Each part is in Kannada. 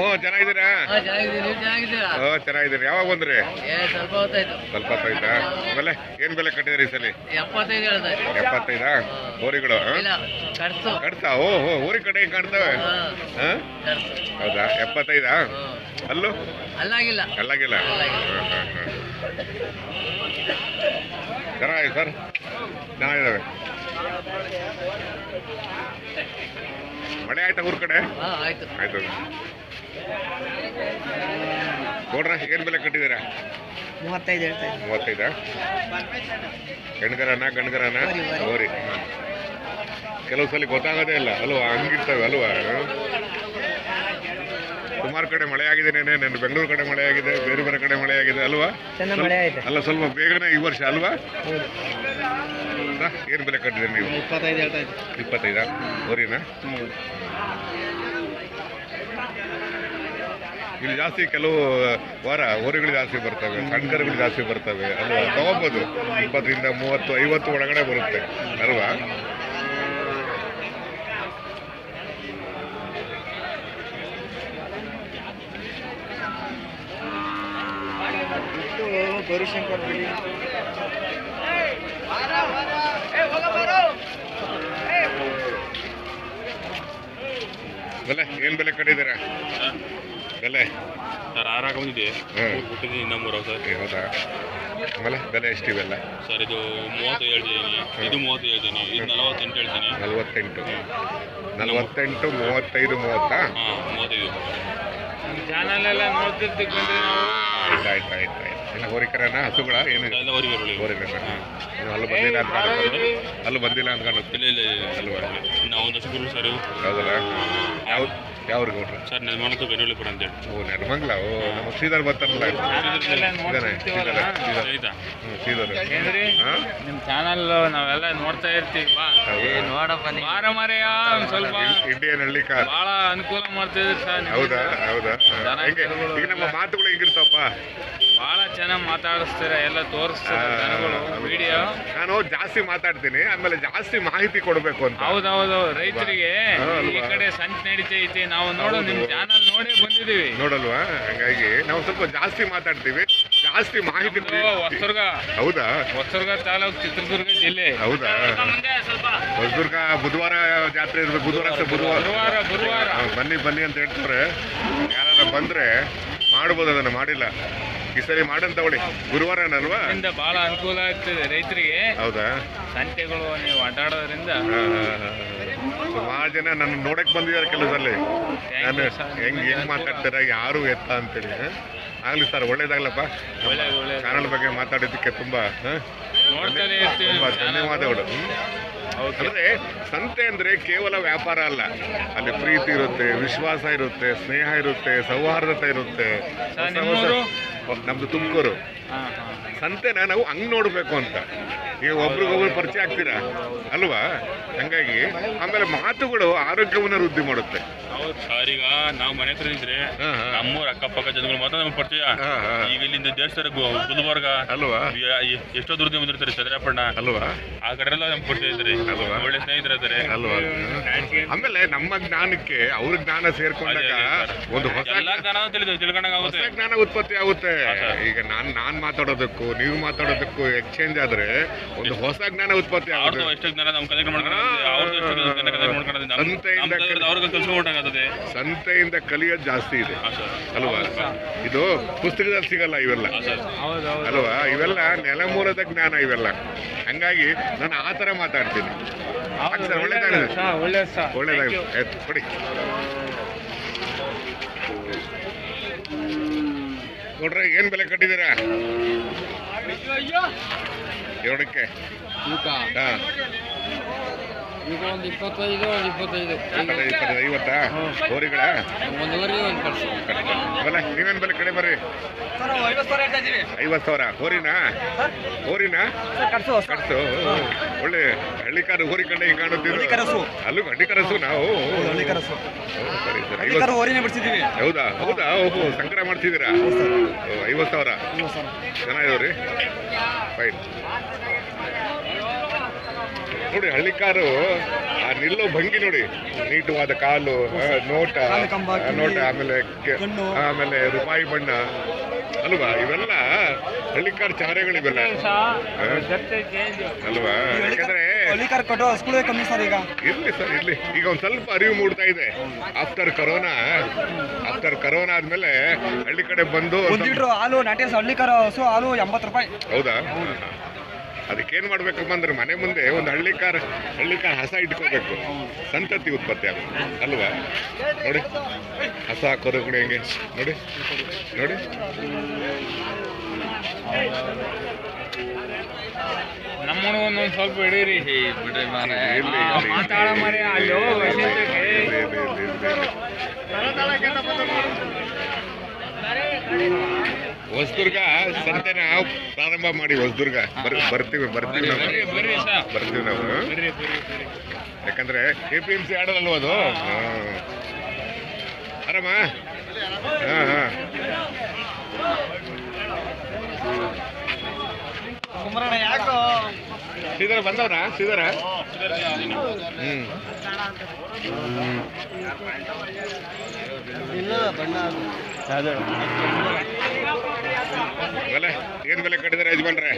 ಓ ಚೆನ್ನಾಗಿದ್ದೀರಾ? ಓ ಚೆನ್ನಾಗಿದ್ದೀರಿ ಯಾವಾಗ ಬಂದ್ರಿ? ಸ್ವಲ್ಪ ಹೊತ್ತಾಯ್ತು. ಆಮೇಲೆ ಏನ್ ಬೆಲೆ ಕಟ್ಟಿದ್ರಿ ಈ ಸಲ? ಎಪ್ಪತ್ತೈದಾ ಹೋರಿಗಳು ಕಟ್ತಾ ಓ ಹೋ ಊರಿ ಕಡೆ ಹೆಂಗ್ ಕಾಣ್ತವೆ? ಹೌದಾ? ಎಪ್ಪತ್ತೈದಾ. ಅಲ್ಲೂ? ಅಲ್ಲಾಗಿಲ್ಲ. ಅಲ್ಲಾಗಿಲ್ಲ. ಚೆನ್ನಾಗಿದೆ ಸರ್. ಚೆನ್ನಾಗಿದ್ದಾವೆ. ಮಳೆ ಆಯ್ತಾ ಊರ್ ಕಡೆ? ಹಾ ಆಯ್ತು. ಆಯ್ತು. ನೋಡ್ರ ಏನ್ ಬೆಲೆ ಕಟ್ಟಿದ್ದೀರಾ? ಮೂವತ್ತೈದು ಮೂವತ್ತೈದಾ. ಹೋರಿ ಕೆಲವು ಸಲ ಗೊತ್ತಾಗೋದೇ ಇಲ್ಲ. ಅಲ್ವಾ? ಹಂಗಿರ್ತವೆ ಅಲ್ವಾ? ಸುಮಾರು ಕಡೆ ಮಳೆ ಆಗಿದೆ ನೆನೆ ನನ್ನ ಬೆಂಗಳೂರು ಕಡೆ ಮಳೆ ಆಗಿದೆ ಬೇರೆ ಬೇರೆ ಕಡೆ ಮಳೆ ಆಗಿದೆ ಅಲ್ವಾ ಅಲ್ಲ ಸ್ವಲ್ಪ ಬೇಗನೆ ಈ ವರ್ಷ ಅಲ್ವಾ? ಏನು ಬೆಲೆ ಕಟ್ಟಿದೆ ನೀವು? ಇಪ್ಪತ್ತೈದ ಹೋರಿನಾ ಇಲ್ಲಿ ಜಾಸ್ತಿ ಕೆಲವು ವಾರ ಹೊರಗಳು ಜಾಸ್ತಿ ಬರ್ತವೆ ಸಣ್ಕರುಗಳು ಜಾಸ್ತಿ ಬರ್ತವೆ ಅಲ್ವಾ? ತಗೋಬೋದು. ಇಪ್ಪತ್ತರಿಂದ ಮೂವತ್ತು ಐವತ್ತು ಒಳಗಡೆ ಬರುತ್ತೆ ಅಲ್ವಾ? ಗೌರಿಶಂಕರ್ ಬೆಲೆ ಏನ್ ಬೆಲೆ ಕಟ್ಟಿದ್ದೀರಾ? ಬೆಲೆ. ಸರ್ ಆರಾಗ ಬಂದಿದೆ ಇನ್ನ ಮೂರು ಸರ್ ಹೌದಾ? ಆಮೇಲೆ ಬೆಲೆ ಎಷ್ಟಿವೆಲ್ಲ ಸರ್ ಇದು ಮೂವತ್ತು ಹೇಳ್ತೀನಿ. ಇದು ಮೂವತ್ತು ಹೇಳ್ತೀನಿ. ಇದು ನಲವತ್ತೆಂಟು ಹೇಳ್ತೀನಿ. ನಲವತ್ತೆಂಟು. ನಲವತ್ತೆಂಟು ಮೂವತ್ತೈದು ಮೂವತ್ತಾ? ಹಾಂ ಮೂವತ್ತೈದು. ಚಾನಲ್ ಎಲ್ಲ ನೋಡ್ತಿರ್ತೀವಿ ಬಂದ್ರೆ ನಾವು. ಆಯ್ತು ಆಯ್ತು ಆಯ್ತು ಆಯ್ತು. ಇನ್ನು ಹೋರಿಕರನ ಹಸುಗಳ ಏನು ಹೋರಿಕರ ಅಲ್ಲೂ ಬಂದಿಲ್ಲ ಅಂತ ಅಲ್ಲೂ ಬಂದಿಲ್ಲ ಅಂತ ಕಾಣುತ್ತೆ ಇಲ್ಲ ಇಲ್ಲ ಇಲ್ಲ. ಅಲ್ವಾ ನಾವು ಒಂದಷ್ಟು ಗುರು ಸರ್ ಹೌದಲ್ಲ? ಯಾವ ಯಾವ ಗೌಡ್ರ ಸರ್ ನೆಲಮಣತ್ತು ಬೆನ್ನುಳ್ಳಿಪುರ ಅಂತೇಳಿ ಓ ನೆಲಮಂಗ್ಲ ಓ ನಮ್ಮ ಶ್ರೀಧರ್ ಬರ್ತಾರಲ್ಲ? ಇದಾನೆ ಶ್ರೀಧರ್ ಶ್ರೀಧರ್ ಆಯ್ತಾ ಹ್ಞೂ ಶ್ರೀಧರ್. ಏನ್ರಿ? ಹಾಂ? ನಿಮ್ ಚಾನಲ್ ನಾವೆಲ್ಲ ನೋಡ್ತಾ ಇರ್ತೀವಿ. ಬಾ? ನೋಡಪ್ಪ ಬಾರ ಮರೆಯ ಒಂದ್ ಸ್ವಲ್ಪ ಇಂಡಿಯನ್ ಹಳ್ಳಿ ಕಾರ್. ಬಹಳ ಅನುಕೂಲ ಮಾಡ್ತಿದ್ರಿ ಸರ್ ಹೌದಾ? ಹೌದಾ? ಹೆಂಗೆ? ಈಗ ನಮ್ಮ ಮಾತುಗಳು ಹೆಂಗಿರ್ತಾವಪ್ಪ? ಬಹಳ ಚೆನ್ನಾಗಿ ಮಾತಾಡಿಸ್ತೀರ ಎಲ್ಲ ತೋರಿಸ್ತೀರ ಜನಗಳು ವಿಡಿಯೋ ನಾನು ಜಾಸ್ತಿ ಮಾತಾಡ್ತೀನಿ ಆಮೇಲೆ ಜಾಸ್ತಿ ಮಾಹಿತಿ ಕೊಡಬೇಕು ಅಂತ. ಹೌದೌದು ರೈತರಿಗೆ ಈ ಕಡೆ ಸಂಚ್ ನಡೀತೈತಿ ನಾವು ನೋಡು ನೋಡೋ ನಿಮ್ಮ ಚಾನಲ್ ನೋಡಿ ಬಂದಿದೀವಿ ನೋಡಲ್ವಾ? ಹಂಗಾಗಿ ನಾವು ಸ್ವಲ್ಪ ಜಾಸ್ತಿ ಮಾತಾಡ್ತೀವಿ. ಜಾಸ್ತಿ ಮಾಹಿತಿ ಹೊಸದುರ್ಗ. ಹೌದಾ? ಹೊಸದುರ್ಗ ತಾಲೂಕು ಚಿತ್ರದುರ್ಗ ಜಿಲ್ಲೆ. ಹೌದಾ? ಹೊಸದುರ್ಗ ಬುಧವಾರ ಜಾತ್ರೆ ಇರ್ಬೇಕು. ಬುಧವಾರ ಬುಧವಾರ. ಗುರುವಾರ ಗುರುವಾರ ಬನ್ನಿ ಬನ್ನಿ ಅಂತ ಹೇಳ್ತಾರೆ. ಯಾರು ಬಂದ್ರೆ ಮಾಡ್ಬೋದು ಅದನ್ನ ಮಾಡಿಲ್ಲ. ಈ ಸರಿ ಮಾಡಂತ ತಗೊಳ್ಳಿ. ಗುರುವಾರನಲ್ವಾ? ಬಹಳ ಅನುಕೂಲ ಆಗ್ತದೆ ರೈತರಿಗೆ. ಹೌದಾ? ಸಂತೆಗಳು ನೀವು ಆಟಾಡೋದ್ರಿಂದ. ಸುಮಾರು ಜನ ನನ್ನ ನೋಡಕ್ ಬಂದಿದ್ದಾರೆ ಕೆಲಸದಲ್ಲಿ ನಾನು. ಹೆಂಗ್ ಹೆಂಗ್ ಮಾತಾಡ್ತೀರ ಯಾರು ಎತ್ತ ಅಂತೇಳಿ? ಆಗ್ಲಿ ಸರ್ ಒಳ್ಳೇದಾಗ್ಲಪ್ಪ. ಒಳ್ಳೇದು ಒಳ್ಳೇದು. ಚಾನಲ್ ಬಗ್ಗೆ ಮಾತಾಡಿದ್ದಕ್ಕೆ ತುಂಬಾ ತುಂಬಾ ಧನ್ಯವಾದಗಳು. ಅಂದ್ರೆ ಸಂತೆ ಅಂದ್ರೆ ಕೇವಲ ವ್ಯಾಪಾರ ಅಲ್ಲ. ಅಲ್ಲಿ ಪ್ರೀತಿ ಇರುತ್ತೆ ವಿಶ್ವಾಸ ಇರುತ್ತೆ ಸ್ನೇಹ ಇರುತ್ತೆ ಸೌಹಾರ್ದತೆ ಇರುತ್ತೆ. ನಮ್ದು ತುಮಕೂರು. ಸಂತೆನ ನಾವು ಹಂಗ್ ನೋಡ್ಬೇಕು ಅಂತ. ಈಗ ಒಬ್ರಿಗೊಬ್ರು ಪರಿಚಯ ಆಗ್ತೀರಾ? ಅಲ್ವಾ? ಹಂಗಾಗಿ ಆಮೇಲೆ ಮಾತುಗಳು ಆರೋಗ್ಯವನ್ನ ವೃದ್ಧಿ ಮಾಡುತ್ತೆ. ಸರ್ ಈಗ ನಾವು ಮನೆ ಹತ್ರ ಇದ್ರೆ. ನಮ್ಮೂರ ಅಕ್ಕಪಕ್ಕ ಜನಗಳು ಮಾತ್ರ ನಮ್ಗೆ ಪರಿಚಯ. ಈಗ ಇಲ್ಲಿಂದ ದೇವಸ್ಥಾನ ಗುಲ್ಬರ್ಗ ಅಲ್ವಾ? ಎಷ್ಟೋ ದೂರದಿಂದ ಬಂದಿರ್ತಾರೆ ಚಂದ್ರಪ್ಪಣ್ಣ ಅಲ್ವಾ? ಆ ಕಡೆ ಎಲ್ಲ ನಮ್ಗೆ ಪರಿಚಯ ಇದ್ದಾರೆ. ಅಲ್ವಾ? ಅಲ್ವಾ? ಆಮೇಲೆ ನಮ್ಮ ಜ್ಞಾನಕ್ಕೆ ಅವ್ರ ಜ್ಞಾನ ಸೇರ್ಕೊಂಡಾಗ ಒಂದು ಹೊಸ ಎಲ್ಲ ಜ್ಞಾನ ತಿಳಿದು ತಿಳ್ಕೊಂಡಂಗ ಹೊಸ ಆಗುತ್ತೆ ಜ್ಞಾನ ಉತ್ಪತ್ತಿ ಆಗುತ್ತೆ. ಈಗ ನಾನ್ ನಾನ್ ಮಾತಾಡೋದಕ್ಕೂ ನೀವು ಮಾತಾಡೋದಕ್ಕೂ ಎಕ್ಸ್ಚೇಂಜ್ ಆದ್ರೆ ಒಂದು ಹೊಸ ಜ್ಞಾನ ಉತ್ಪತ್ತಿ ಅವ್ರದ್ದು ಆಗುತ್ತೆ ಎಷ್ಟು ಜ್ಞಾನ ಅವ್ರದ್ದು ಎಷ್ಟು ಜ್ಞಾನ ಸಂತೆಯಿಂದ ಕಲಿ- ಅವ್ರಿಗೆ ಕಲ್ಸ್ಕೊಂಡಾಗತ್ತದೆ ಸಂತೆಯಿಂದ ಕಲಿಯೋದು ಜಾಸ್ತಿ ಇದೆ. ಅಲ್ವಾ? ಇದು ಪುಸ್ತಕದಲ್ಲಿ ಸಿಗಲ್ಲ ಇವೆಲ್ಲ. ಅಲ್ವಾ? ಇವೆಲ್ಲ ನೆಲಮೂಲದ ಜ್ಞಾನ ಇವೆಲ್ಲ. ಹಂಗಾಗಿ ನಾನು ಆ ಥರ ಮಾತಾಡ್ತೀನಿ. ಹೌದು, ಸರ್, ಒಳ್ಳೇದಾಗಲಿ. ಒಳ್ಳೇದು ಸರ್, ಒಳ್ಳೇದು ಸರ್. ಒಳ್ಳೇದಾಗಿ Thank you. ಆಯ್ತು ಕೊಡಿ. ನೋಡ್ರಿ ಏನ್ ಬೆಲೆ ಕಟ್ಟಿದ್ದೀರಾ? ಎರಡಕ್ಕೆ ತೂಕ ಹಾ. ಈಗ ಒಂದು ಇಪ್ಪತ್ತೈದು. ಒಂದು ಇಪ್ಪತ್ತೈದು ಇಪ್ಪತ್ತೈದು ಐವತ್ತಾ? ಹೋರಿಗಳ? ಒಂದುವರೆ ಒಂದು ಕಳ್ಸಿ ಬಲ್ಲ ನೀವೇನ್ ಬೆಲೆ ಕಡೆ ಬರ್ರಿ. ಐವತ್ತು ಸಾವಿರ ಹೋರಿನಾ? ಹೋರಿನಾ? ಕಟ್ಸು ಒಳ್ಳೆ ಹಳ್ಳಿಕಾರ ಹೋರಿ ಕಂಡೆ ಕಾಣುತ್ತಿದ್ದು ಅಲ್ಲೂ ಹಳ್ಳಿಕರಸು ನಾವು? ಸರಿ ಸರಿ. ಐವತ್ತು ಓರಿನೇ ಬಿಡ್ಸಿದ್ದೀವಿ ಹೌದಾ? ಹೌದಾ? ಓಹೋ ಸಂಕ್ರ ಮಾಡ್ತಿದ್ದೀರಾ? ಐವತ್ತು ಸಾವಿರ. ಚೆನ್ನಾಗಿದವ್ರಿ. ಫೈನ್. ನೋಡಿ ಹಳ್ಳಿಕಾರು ಆ ನಿಲ್ಲೋ ಭಂಗಿ ನೋಡಿ ನೀಟವಾದ ಕಾಲು ನೋಟ ನೋಟ ಆಮೇಲೆ. ಆಮೇಲೆ ರೂಪಾಯಿ ಬಣ್ಣ. ಅಲ್ವಾ? ಇವೆಲ್ಲ ಹಳ್ಳಿಕಾರ್ ಚಾರೆಗಳಿವೆಲ್ಲ. ಅಲ್ವಾ? ಯಾಕಂದ್ರೆ ಹಳ್ಳಿಕಾರ ಕಟ್ಟೋ ಸ್ಕೂಲೇ ಕಮ್ಮಿ ಸರ್ ಈಗ. ಇರ್ಲಿ ಸರ್ ಇರ್ಲಿ. ಈಗ ಒಂದ್ ಸ್ವಲ್ಪ ಅರಿವು ಮೂಡ್ತಾ ಇದೆ. ಆಫ್ಟರ್ ಕರೋನಾ ಆಫ್ಟರ್ ಕರೋನಾ ಆದ್ಮೇಲೆ ಹಳ್ಳಿ ಕಡೆ ಬಂದು ಹಳ್ಳಿ ಕಾರು ಹಾಲು ನಾಟಿ ಹಳ್ಳಿಕಾರ ಹಸು ಹಾಲು ಎಂಬತ್ತು ರೂಪಾಯಿ. ಹೌದಾ? ಅದಕ್ಕೇನ್ ಮಾಡ್ಬೇಕು ಅಂದ್ರೆ ಮನೆ ಮುಂದೆ ಒಂದು ಹಳ್ಳಿಕಾರ ಹಳ್ಳಿಕಾರ ಹಸ ಇಟ್ಕೋಬೇಕು. ಸಂತತಿ ಉತ್ಪತ್ತಿ ಆಗುತ್ತೆ ಅಲ್ವಾ? ನೋಡಿ ಹಸ ಹಾಕೋದು ಕೂಡ ಹೆಂಗೆ. ನೋಡಿ ನೋಡಿ. ನಮ್ಮ ಒಂದೊಂದು ಸ್ವಲ್ಪ ಹಿಡೀರಿ. ಮನೆ ಮಾತಾಡ ಮರೆ ಅಲ್ಲಿ ಹೊಸದುರ್ಗ ಸಂತೆನ ಪ್ರಾರಂಭ ಮಾಡಿ ಹೊಸದುರ್ಗ. ಬರ್ ಬರ್ತೀವಿ ಬರ್ತೀವಿ ನಾವು. ಬರ್ತೀವಿ ನಾವು. ಯಾಕಂದ್ರೆ ಎ ಪಿ ಎಂ ಸಿ ಆಡೋದಲ್ವ ಅದು? ಹಾ. ಆರಾಮ? ಹಾ ಹಾ. ಸೀದರ ಬಂದವ್ರ ಹ್ಮ್. ಹ್ಮ್. ಬೆಲೆ? ಏನ್ ಬೆಲೆ ಕಟ್ಟಿದಾರೆ ಯಜಮಾನ್ರೆ?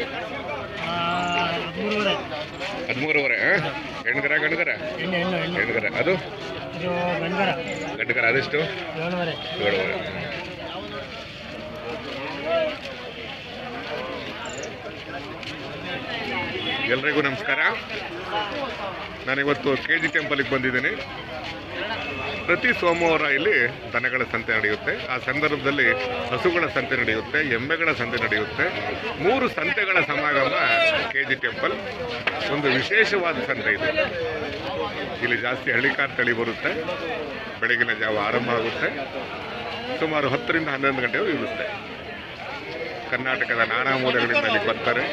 ಹದಿಮೂರುವರೆ. ಹೆಣ್ಗರ ಗಂಡ್ಗರ ಹೆಣ್ಗರ ಅದು? ಗಂಡ್ಗರ ಅದೆಷ್ಟು? ಏಳುವರೆ. ಎಲ್ರಿಗೂ ನಮಸ್ಕಾರ. ನಾನಿವತ್ತು ಕೆ ಜಿ ಟೆಂಪಲಿಗೆ ಬಂದಿದ್ದೀನಿ. ಪ್ರತಿ ಸೋಮವಾರ ಇಲ್ಲಿ ದನಗಳ ಸಂತೆ ನಡೆಯುತ್ತೆ. ಆ ಸಂದರ್ಭದಲ್ಲಿ ಹಸುಗಳ ಸಂತೆ ನಡೆಯುತ್ತೆ, ಎಮ್ಮೆಗಳ ಸಂತೆ ನಡೆಯುತ್ತೆ. ಮೂರು ಸಂತೆಗಳ ಸಮಾಗಮ ಕೆ ಜಿ ಟೆಂಪಲ್. ಒಂದು ವಿಶೇಷವಾದ ಸಂತೆ ಇದೆ. ಇಲ್ಲಿ ಜಾಸ್ತಿ ಹಳ್ಳಿಕಾರ್ ತಳಿ ಬರುತ್ತೆ. ಬೆಳಗಿನ ಜಾವ ಆರಂಭ ಆಗುತ್ತೆ. ಸುಮಾರು ಹತ್ತರಿಂದ ಹನ್ನೊಂದು ಗಂಟೆವರೆಗೂ ಇರುತ್ತೆ. ಕರ್ನಾಟಕದ ನಾನಾ ಮೂಲೆಗಳಿಂದ ಇಲ್ಲಿ ಬರ್ತಾರೆ.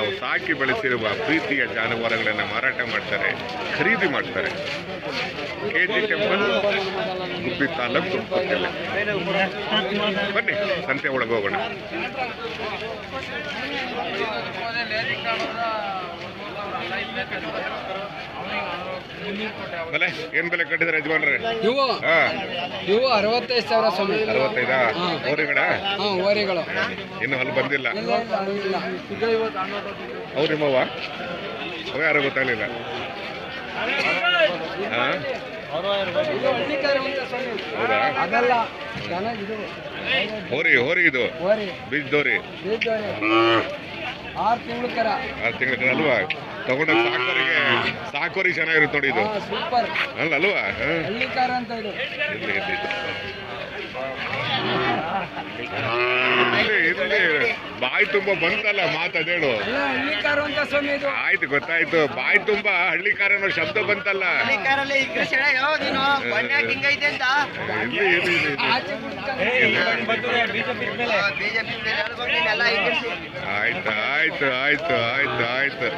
ನಾವು ಸಾಕಿ ಬೆಳೆಸಿರುವ ಪ್ರೀತಿಯ ಜಾನುವಾರುಗಳನ್ನು ಮಾರಾಟ ಮಾಡ್ತಾರೆ, ಖರೀದಿ ಮಾಡ್ತಾರೆ. K G temple Gubbi taluk ಬನ್ನಿ, ಸಂತೆ ಒಳಗೆ ಹೋಗೋಣ. ಬೆಲೆ ಏನ್ ಬೆಲೆ ಕಟ್ಟಿದ್ರೆ ಯಜಮಾನ್ರೆ? ಇವು ಇವು ಅರವತ್ತೈದು ಸಾವಿರ ಸ್ವಾಮಿ. ಅರವತ್ತೈದಾ? ಓರಿಗಳ? ಹಾ ಓರಿಗಳು. ಇನ್ನು ಅಲ್ಲಿ ಬಂದಿಲ್ಲ. ಅವ್ರು ನಿಮ್ಮವ್ವ? ಅವ ಯಾರು ಗೊತ್ತಾಗಲಿಲ್ಲ. ಹಾ. ಹೋರಿ ಹೋರಿ ಇದು. ಬೀಜದೋರಿ. ಬೀಜದೋರಿ. ಆರು ತಿಂಗಳ ಕರ. ಆರು ತಿಂಗಳ ಅಲ್ವಾ? ತಗೊಂಡ ಸಾಕೋರಿಗೆ ಸಾಕೋರಿಗೆ ಚೆನ್ನಾಗಿರುತ್ತೆ ನೋಡಿ ಇದು. ಸೂಪರ್ ಅಲ್ಲ ಅಲ್ವಾ. ಹಳ್ಳಿ ಕಾರ ಅಂತ ಇದು. ಬಾಯಿ ತುಂಬಾ ಬಂತಲ್ಲ ಮಾತದೇಳು ಆಯ್ತು ಗೊತ್ತಾಯ್ತು. ಬಾಯಿ ತುಂಬಾ ಹಳ್ಳಿಕಾರ ಅನ್ನೋ ಶಬ್ದ ಬಂತಲ್ಲ. ಆಯ್ತು ಆಯ್ತು ಆಯ್ತು ಆಯ್ತು ಆಯ್ತು.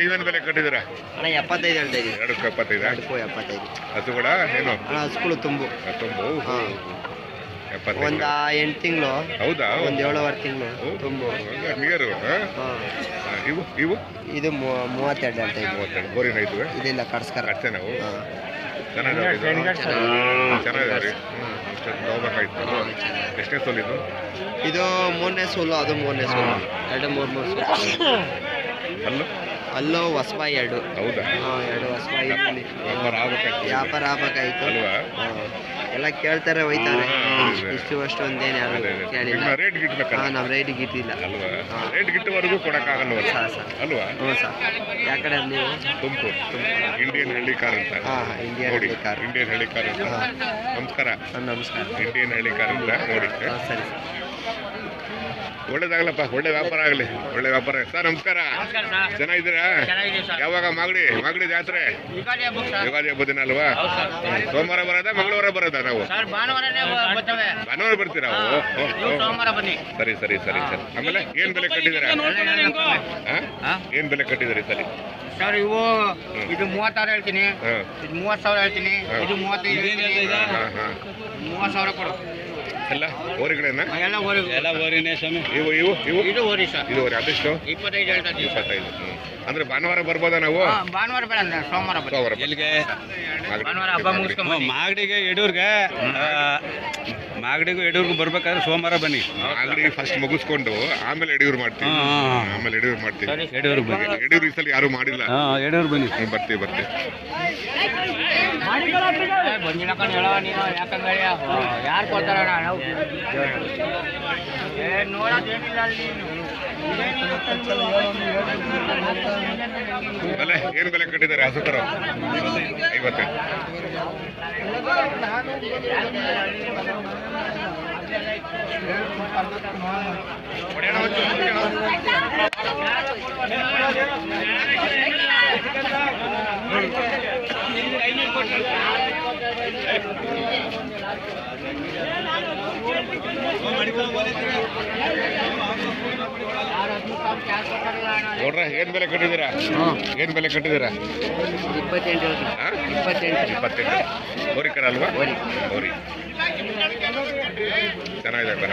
ನೀವೇನು ಬೆಲೆ ಕಟ್ಟಿದಿರ ಅಣ್ಣ ಎಪ್ಪತ್ತೈದು ಹೇಳ್ತಾ ಇದ್ದೀವಿ ಎರಡಕ್ಕೆ ಎಪ್ಪತ್ತೈದ ಅದಕ್ಕೂ ಎಪ್ಪತ್ತೈದು. ಹಸು ಕೂಡ ಏನು? ಹಸುಗಳು ತುಂಬು. ತುಂಬು? ಒಂದ ಎಂಟು ತಿಂಗಳು. ಹೌದಾ? ಒಂದ್ ಏಳುವರೆ ತಿಂಗಳು. ತುಂಬ. ನಿಯರು. ಇವು ಇವು? ಇದು ಮೂವತ್ತೆರಡು ಅಂತ ಮೂವತ್ತೆರಡು. ಬೋರಿನ ಇದಿಲ್ಲ ಕಡ್ಸ್ಕರ. ಅಷ್ಟೇ ನಾವು? ಎಷ್ಟನೇ ಸೋಲ್ ಇದು? ಇದು ಮೂರನೇ ಸೋಲು ಅದು ಮೂರನೇ ಸೋಲು. ಎರಡು ಮೂರು ಮೂರು ಸೋಲು. ಅಲ್ಲೂ ಅಲ್ಲೂ ಹೊಸಬಾಯಿ ಎರಡು. ಹೌದಾ? ಎರಡು ಹೊಸಬಾಯಿ. ವ್ಯಾಪಾರ ಆಗ್ಬೇಕಾಯ್ತು. ವ್ಯಾಪಾರ ಆಗ್ಬೇಕಾಯ್ತು. ಅಲ್ವಾ. ಎಲ್ಲ ಕೇಳ್ತಾರೆ ಹೋಯ್ತಾರೆ. ಹಾ. ಇಷ್ಟು ಅಷ್ಟು ಒಂದೇನು ಯಾರು ಕೇಳಿಲ್ಲ. ರೇಟ್ ಹಾ ಗಿಟ್ಬೇಕಲ್ಲ ನಾವು ರೈಟ್ ಗಿಟ್ಟಿಲ್ಲ. ಅಲ್ವಾ? ಹಾ. ರೇಟ್ ಗಿಟ್ಟವರೆಗೂ ಕೊಡಕ್ಕಾಗಲ್ವಲ್ಲ? ಸಾ ಸರ್ ಅಲ್ವಾ? ಹ್ಞೂ ಸರ್ ಯಾವ ಕಡೆ ನೀವು? ತುಮಕೂರು. ಇಂಡಿಯನ್ ಹಳ್ಳಿ ಕಾರ್ ಅಂತ. ಹಾ, ಹಾ, ಇಂಡಿಯನ್ ಹಳ್ಳಿ ಕಾರ್. ಇಂಡಿಯನ್ ಹಳ್ಳಿ ಕಾರ್ ಅಂತ. ಹಾ. ನಮಸ್ಕಾರ. ಹಾ, ನಮಸ್ಕಾರ. ಇಂಡಿಯನ್ ಹಳ್ಳಿ ಕಾರ್ ಅಂತ. ನೋಡಿ. ಹಾ, ಸರಿ ಸರ್. ಒಳ್ಳೇದಾಗಲಪ್ಪ ಒಳ್ಳೆ ವ್ಯಾಪಾರ ಆಗಲಿ ಒಳ್ಳೆ ವ್ಯಾಪಾರ ಸರ್ ನಮಸ್ಕಾರ. ಚೆನ್ನಾಗಿದ್ದೀರಾ? ಯಾವಾಗ ಮಾಗಡಿ ಮಾಗಡಿ ಜಾತ್ರೆ? ಯುಗಾದಿ ಹಬ್ಬ ದಿನ ಅಲ್ವಾ? ಸೋಮವಾರ ಬರೋದಾ ಮಂಗಳವಾರ ಬರೋದಾ ನಾವು? ಸರ್ ಭಾನುವಾರನೇ ಬರ್ತವೆ. ಭಾನುವಾರ ಬರ್ತೀರಾ? ಸರಿ ಸರಿ ಸರಿ ಸರಿ. ಆಮೇಲೆ ಏನ್ ಬೆಲೆ ಕಟ್ಟಿದ್ದೀರಾ? ಹಾ? ಏನ್ ಬೆಲೆ ಕಟ್ಟಿದ್ದೀರಿ ಸರಿ? ಸರ್ ಇವು ಇದು ಮೂವತ್ತಾರು ಹೇಳ್ತೀನಿ. ಇದು ಮೂವತ್ತು ಸಾವಿರ ಹೇಳ್ತೀನಿ. ಇದು ಮೂವತ್ತೈದು ಮೂವತ್ತು ಸಾವಿರ ಕೊಡು. ಎಲ್ಲ ಓರಿಗಳೇನ? ಎಲ್ಲ ಓರಿ ಎಲ್ಲ ಓರಿನೇ ಸ್ವಾಮಿ. ಇವು ಇವು ಇವು? ಇದು ಓರಿ ಸರ್. ಇದು ಓರಿ ಅದೆಷ್ಟು? ಇಪ್ಪತ್ತೈದು ಹೇಳ್ತಾರೆ ಇಪ್ಪತ್ತೈದು ಅಂದ್ರೆ ಭಾನುವಾರ ಬರ್ಬೋದಾ ನಾವು? ಭಾನುವಾರ ಬೇಡ ಸೋಮವಾರ ಸೋಮವಾರ ಎಲ್ಲಿಗೆ. ಭಾನುವಾರ ಹಬ್ಬ ಮುಗಿಸ್ಕೊಂಡು. ಮಾಗಡಿಗೆ ಯಡೂರ್ಗೆ ಮಾಗಡಿಗೂ ಯಡಿಯೂರ್ಗು ಬರ್ಬೇಕಾದ್ರೆ ಸೋಮವಾರ ಬನ್ನಿ. ಮಾಗಡಿ ಫಸ್ಟ್ ಮುಗಿಸ್ಕೊಂಡು ಆಮೇಲೆ ಯಡಿಯೂರು ಮಾಡ್ತೀವಿ. ಆಮೇಲೆ ಯಡಿಯೂರು ಮಾಡ್ತೀವಿ ಯಡಿಯೂರು ಬನ್ನಿ. ಯಡಿಯೂರು ಈ ಸಲ ಯಾರು ಮಾಡಿಲ್ಲ. ಹಾಂ ಯಡೂರ್ಗೆ ಬನ್ನಿ. ಬರ್ತೀವಿ ಬರ್ತೀವಿ ಬಂದಿಲ್ಲ ಕಣ್ ಹೇಳೋ ನೀನು ಯಾಕಂದ್ರೆ ಯಾರು ಕೊಡ್ತಾರಣ್ಣ ನಾವು ನೋಡೋದೇನಿಲ್ಲ ಅಲ್ಲಿ ಬೆಲೆ ಏನ್ ಬೆಲೆ ಕಟ್ಟಿದ್ದಾರೆ ಹಸುಕರ? ಐವತ್ತು. ಮಾಡಿಕೊಂಡು ಅವ್ರ ಏನು ಬೆಲೆ ಕಟ್ಟಿದ್ದೀರಾ? ಏನು ಬೆಲೆ ಕಟ್ಟಿದ್ದೀರಾ? ಇಪ್ಪತ್ತೆಂಟು ಹಾಂ? ಇಪ್ಪತ್ತೆಂಟು. ಹೋರಿಕರ ಅಲ್ವಾ? ಹೋರಿ. ಚೆನ್ನಾಗಿದೆ ಬರ